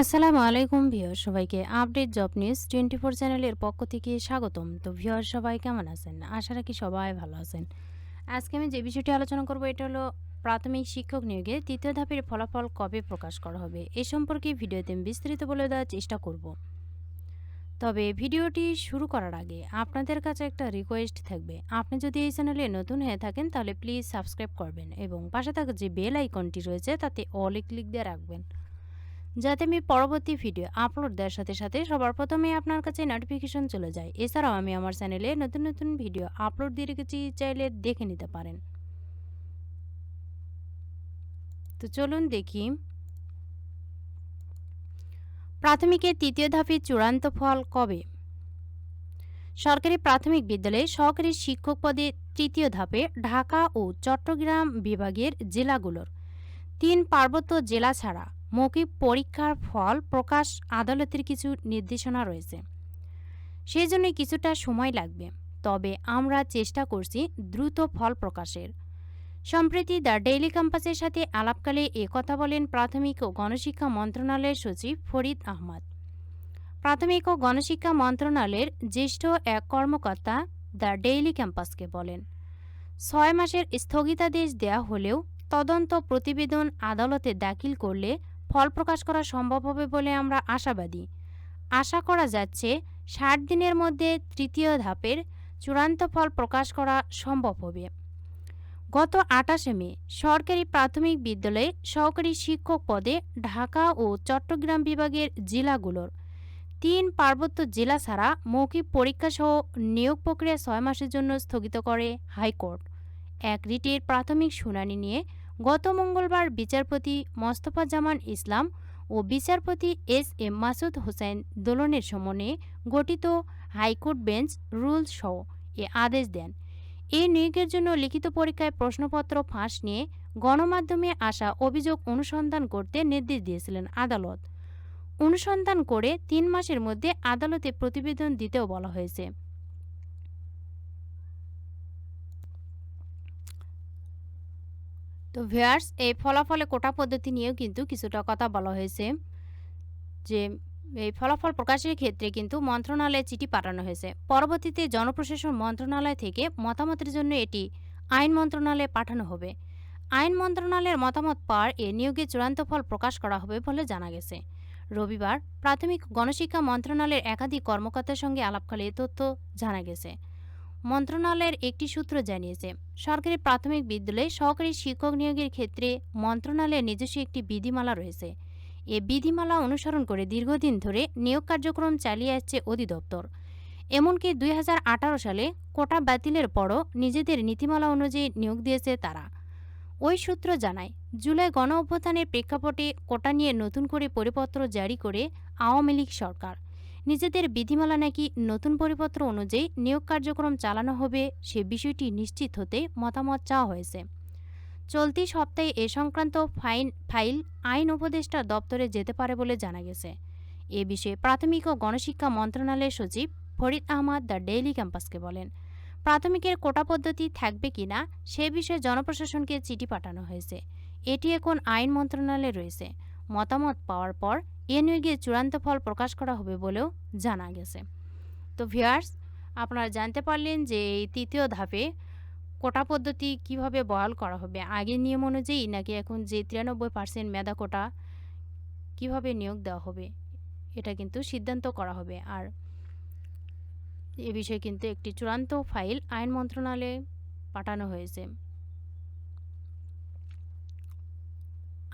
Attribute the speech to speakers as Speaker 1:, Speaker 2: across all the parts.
Speaker 1: আসসালামু আলাইকুম ভিউয়ার সবাইকে update job news twenty four চ্যানেলের পক্ষ থেকে স্বাগতম। তো ভিউয়ার সবাই কেমন আছেন? আশা রাখি সবাই ভালো আছেন। আজকে আমি যে বিষয়টি আলোচনা করব, এটা হলো প্রাথমিক শিক্ষক নিয়োগে তৃতীয় ধাপের ফলাফল কবে প্রকাশ করা হবে, এ সম্পর্কে ভিডিওতে বিস্তারিত বলে দেওয়ার চেষ্টা করব। তবে ভিডিওটি শুরু করার আগে আপনাদের কাছে একটা রিকোয়েস্ট থাকবে। আপনি যদি এই চ্যানেলে নতুন হয়ে থাকেন, তাহলে প্লিজ সাবস্ক্রাইব করবেন এবং পাশে থাকা যে বেল আইকনটি রয়েছে, তাতে অলে ক্লিক দিয়ে রাখবেন। যাতে আমি পরবর্তী ভিডিও আপলোড দেওয়ার সাথে সাথে সবার প্রথমে আপনার কাছে নোটিফিকেশন চলে যায়। এছাড়াও আমি আমার চ্যানেলে নতুন নতুন ভিডিও আপলোড দিয়ে রেখেছি, চাইলে দেখে নিতে পারেন। তো চলুন দেখি। প্রাথমিকের তৃতীয় ধাপে চূড়ান্ত ফল কবে? সরকারি প্রাথমিক বিদ্যালয়ে সহকারী শিক্ষক পদে তৃতীয় ধাপে ঢাকা ও চট্টগ্রাম বিভাগের জেলাগুলোর তিন পার্বত্য জেলা ছাড়া মৌখিক পরীক্ষার ফল প্রকাশ আদালতের কিছু নির্দেশনা রয়েছে। সেই জন্য কিছুটা সময় লাগবে। তবে আমরা চেষ্টা করছি দ্রুত ফল প্রকাশের। সম্প্রতি দ্য ডেইলি ক্যাম্পাসের সাথে আলাপকালে এ কথা বলেন প্রাথমিক ও গণশিক্ষা মন্ত্রণালয়ের সচিব ফরিদ আহমদ। প্রাথমিক ও গণশিক্ষা মন্ত্রণালয়ের জ্যেষ্ঠ এক কর্মকর্তা দ্য ডেইলি ক্যাম্পাসকে বলেন, ছয় মাসের স্থগিতাদেশ দেয়া হলেও তদন্ত প্রতিবেদন আদালতে দাখিল করলে ফল প্রকাশ করা সম্ভব হবে বলে আমরা আশাবাদী। আশা করা যাচ্ছে, ষাট দিনের মধ্যে তৃতীয় ধাপের চূড়ান্ত ফল প্রকাশ করা সম্ভব হবে। গত আটাশে মে, সরকারি প্রাথমিক বিদ্যালয়ে সহকারী শিক্ষক পদে ঢাকা ও চট্টগ্রাম বিভাগের জেলাগুলোর তিন পার্বত্য জেলা ছাড়া মৌখিক পরীক্ষাসহ নিয়োগ প্রক্রিয়া ছয় মাসের জন্য স্থগিত করে হাইকোর্ট। এক রিটের প্রাথমিক শুনানি নিয়ে গত মঙ্গলবার বিচারপতি মোস্তফা জামান ইসলাম ও বিচারপতি এস এম মাসুদ হোসেন দোলনের সমনে গঠিত হাইকোর্ট বেঞ্চ রুলস সহ এ আদেশ দেন। এই নিয়োগের জন্য লিখিত পরীক্ষায় প্রশ্নপত্র, ফাঁস নিয়ে গণমাধ্যমে আসা অভিযোগ অনুসন্ধান করতে নির্দেশ দিয়েছিলেন আদালত। অনুসন্ধান করে তিন মাসের মধ্যে আদালতে প্রতিবেদন দিতেও বলা হয়েছে। তো ভিয়ার্স এই ফলাফলে কোটা পদ্ধতি নিয়েও কিন্তু কিছুটা কথা বলা হয়েছে যে, এই ফলাফল প্রকাশের ক্ষেত্রে কিন্তু মন্ত্রণালয়ে চিঠি পাঠানো হয়েছে। পরবর্তীতে জনপ্রশাসন মন্ত্রণালয় থেকে মতামতের জন্য এটি আইন মন্ত্রণালয়ে পাঠানো হবে। আইন মন্ত্রণালয়ের মতামত পার এ নিয়োগের চূড়ান্ত ফল প্রকাশ করা হবে বলে জানা গেছে। রবিবার প্রাথমিক গণশিক্ষা মন্ত্রণালয়ের একাধিক কর্মকর্তার সঙ্গে আলাপকালে তথ্য জানা গেছে। মন্ত্রণালয়ের একটি সূত্র জানিয়েছে, সরকারি প্রাথমিক বিদ্যালয়ে সহকারী শিক্ষক নিয়োগের ক্ষেত্রে মন্ত্রণালয়ের নিজস্ব একটি বিধিমালা রয়েছে। এ বিধিমালা অনুসরণ করে দীর্ঘদিন ধরে নিয়োগ কার্যক্রম চালিয়ে আসছে অধিদপ্তর। এমনকি দুই হাজার আঠারো সালে কোটা বাতিলের পরও নিজেদের নীতিমালা অনুযায়ী নিয়োগ দিয়েছে তারা। ওই সূত্র জানায়, জুলাই গণ অভ্যুত্থানের প্রেক্ষাপটে কোটা নিয়ে নতুন করে পরিপত্র জারি করে আওয়ামী লীগ সরকার। নিজেদের বিধিমালা নাকি নতুন পরিপত্র অনুযায়ী নিয়োগ কার্যক্রম চালানো হবে সে বিষয়টি নিশ্চিত হতে মতামত চাওয়া হয়েছে। চলতি সপ্তাহে এ সংক্রান্ত ফাইন, ফাইল আইন উপদেষ্টা দপ্তরে যেতে পারে বলে জানা গেছে। এ বিষয়ে প্রাথমিক ও গণশিক্ষা মন্ত্রণালয়ের সচিব ফরিদ আহমদ দ্য ডেইলি ক্যাম্পাসকে বলেন, প্রাথমিকের কোটা পদ্ধতি থাকবে কিনা সে বিষয়ে জনপ্রশাসনকে চিঠি পাঠানো হয়েছে। এটি এখন আইন মন্ত্রণালয়ে রয়েছে। মতামত পাওয়ার পর এ গিয়ে চূড়ান্ত ফল প্রকাশ করা হবে বলেও জানা গেছে। তো ভিয়ার্স আপনারা জানতে পারলেন যে এই তৃতীয় ধাপে কোটা পদ্ধতি কীভাবে বহাল করা হবে? আগের নিয়ম অনুযায়ী নাকি এখন যে তিরানব্বই পার্সেন্ট মেধা কোটা কীভাবে নিয়োগ দেওয়া হবে? এটা কিন্তু সিদ্ধান্ত করা হবে। আর এ বিষয়ে কিন্তু একটি চূড়ান্ত ফাইল আইন মন্ত্রণালয়ে পাঠানো হয়েছে।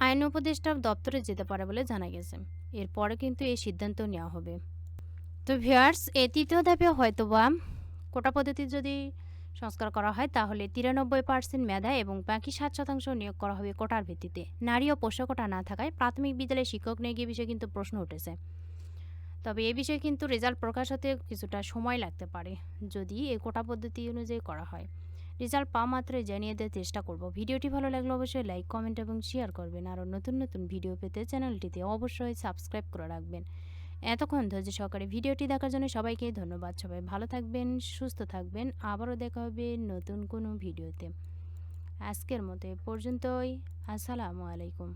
Speaker 1: আইন উপদেষ্টা দপ্তরে যেতে পারে বলে জানা গেছে। এরপরে কিন্তু এই সিদ্ধান্ত নেওয়া হবে। তো ভিয়ার্স এই তৃতীয় ধাপে হয়তোবা কোটা পদ্ধতি যদি সংস্কার করা হয়, তাহলে তিরানব্বই পার্সেন্ট মেধা এবং বাকি সাত শতাংশ নিয়োগ করা হবে কোটার ভিত্তিতে। নারী ও পোষ্য কোটা না থাকায় প্রাথমিক বিদ্যালয়ে শিক্ষক নিয়ে নিয়োগের বিষয়ে কিন্তু প্রশ্ন উঠেছে। তবে এ বিষয়ে কিন্তু রেজাল্ট প্রকাশ হতে কিছুটা সময় লাগতে পারে যদি এই কোটা পদ্ধতি অনুযায়ী করা হয়। রেজাল্ট পাওয়া মাত্রই জানিয়ে দেওয়ার চেষ্টা করব। ভিডিওটি ভালো লাগলে অবশ্যই লাইক, কমেন্ট এবং শেয়ার করবেন। আরও নতুন নতুন ভিডিও পেতে চ্যানেলটিতে অবশ্যই সাবস্ক্রাইব করে রাখবেন। এতক্ষণ ধৈর্য সহকারে ভিডিওটি দেখার জন্য সবাইকে ধন্যবাদ। সবাই ভালো থাকবেন, সুস্থ থাকবেন। আবারও দেখা হবে নতুন কোনো ভিডিওতে। আজকের মতো পর্যন্তই। আসসালামু আলাইকুম।